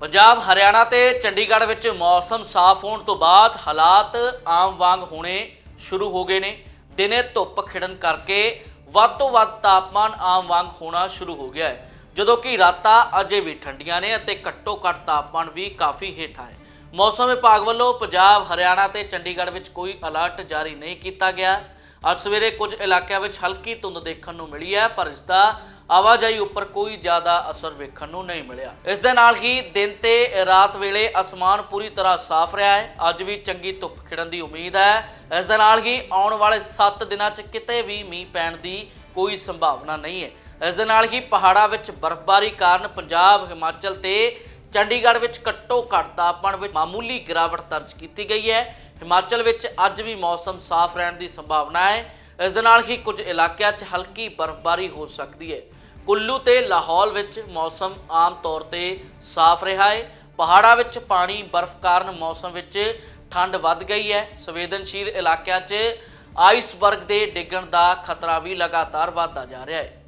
ਪੰਜਾਬ, ਹਰਿਆਣਾ ਤੇ ਚੰਡੀਗੜ੍ਹ ਵਿੱਚ ਮੌਸਮ ਸਾਫ਼ ਹੋਣ ਤੋਂ ਬਾਅਦ ਹਾਲਾਤ ਆਮ ਵਾਂਗ ਹੋਣੇ ਸ਼ੁਰੂ ਹੋ ਗਏ ਨੇ। ਦਿਨੇ ਧੁੱਪ ਖਿੜਨ ਕਰਕੇ ਵੱਧ ਤੋਂ ਵੱਧ ਤਾਪਮਾਨ ਆਮ ਵਾਂਗ ਹੋਣਾ ਸ਼ੁਰੂ ਹੋ ਗਿਆ ਹੈ, ਜਦੋਂ ਕਿ ਰਾਤਾਂ ਅਜੇ ਵੀ ਠੰਡੀਆਂ ਨੇ ਅਤੇ ਘੱਟੋ ਘੱਟ ਤਾਪਮਾਨ ਵੀ ਕਾਫੀ ਹੇਠਾਂ ਹੈ। ਮੌਸਮ ਵਿਭਾਗ ਵੱਲੋਂ ਪੰਜਾਬ, ਹਰਿਆਣਾ ਤੇ ਚੰਡੀਗੜ੍ਹ ਵਿੱਚ ਕੋਈ ਅਲਰਟ ਜਾਰੀ ਨਹੀਂ ਕੀਤਾ ਗਿਆ। ਅੱਜ ਸਵੇਰੇ ਕੁਝ ਇਲਾਕਿਆਂ ਵਿੱਚ ਹਲਕੀ ਧੁੰਦ ਦੇਖਣ ਨੂੰ ਮਿਲੀ ਹੈ, ਪਰ ਇਸ ਦਾ ਆਵਾਜਾਈ ਉੱਪਰ ਕੋਈ ਜ਼ਿਆਦਾ ਅਸਰ ਵੇਖਣ ਨੂੰ ਨਹੀਂ ਮਿਲਿਆ। ਇਸ ਦੇ ਨਾਲ ਹੀ ਦਿਨ ਤੇ ਰਾਤ ਵੇਲੇ ਅਸਮਾਨ ਪੂਰੀ ਤਰ੍ਹਾਂ ਸਾਫ਼ ਰਿਹਾ ਹੈ। ਅੱਜ ਵੀ ਚੰਗੀ ਧੁੱਪ ਖਿੜਨ ਦੀ ਉਮੀਦ ਹੈ। ਇਸ ਦੇ ਨਾਲ ਹੀ ਆਉਣ ਵਾਲੇ 7 ਦਿਨਾਂ 'ਚ ਕਿਤੇ ਵੀ ਮੀਂਹ ਪੈਣ ਦੀ ਕੋਈ ਸੰਭਾਵਨਾ ਨਹੀਂ ਹੈ। ਇਸ ਦੇ ਨਾਲ ਹੀ ਪਹਾੜਾਂ ਵਿੱਚ ਬਰਫ਼ਬਾਰੀ ਕਾਰਨ ਪੰਜਾਬ, ਹਿਮਾਚਲ ਤੇ ਚੰਡੀਗੜ੍ਹ ਵਿੱਚ ਘੱਟੋ ਘੱਟ ਤਾਪਮਾਨ ਵਿੱਚ ਮਾਮੂਲੀ ਗਿਰਾਵਟ ਦਰਜ ਕੀਤੀ ਗਈ ਹੈ। ਹਿਮਾਚਲ ਵਿੱਚ ਅੱਜ ਵੀ ਮੌਸਮ ਸਾਫ਼ ਰਹਿਣ ਦੀ ਸੰਭਾਵਨਾ ਹੈ। ਇਸ ਦੇ ਨਾਲ ਹੀ ਕੁਝ ਇਲਾਕਿਆਂ 'ਚ ਹਲਕੀ ਬਰਫ਼ਬਾਰੀ ਹੋ ਸਕਦੀ ਹੈ। ਕੁੱਲੂ ਤੇ ਲਾਹੌਰ ਵਿੱਚ ਮੌਸਮ ਆਮ ਤੌਰ ਤੇ ਸਾਫ਼ ਰਿਹਾ ਹੈ। ਪਹਾੜਾਂ ਵਿੱਚ ਪਾਣੀ ਬਰਫ਼ ਕਾਰਨ ਮੌਸਮ ਵਿੱਚ ਠੰਡ ਵੱਧ ਗਈ ਹੈ। ਸੰਵੇਦਨਸ਼ੀਲ ਇਲਾਕਿਆਂ 'ਚ ਆਈਸਬਰਗ ਦੇ ਡਿੱਗਣ ਦਾ ਖਤਰਾ ਵੀ ਲਗਾਤਾਰ ਵਧਦਾ ਜਾ ਰਿਹਾ ਹੈ।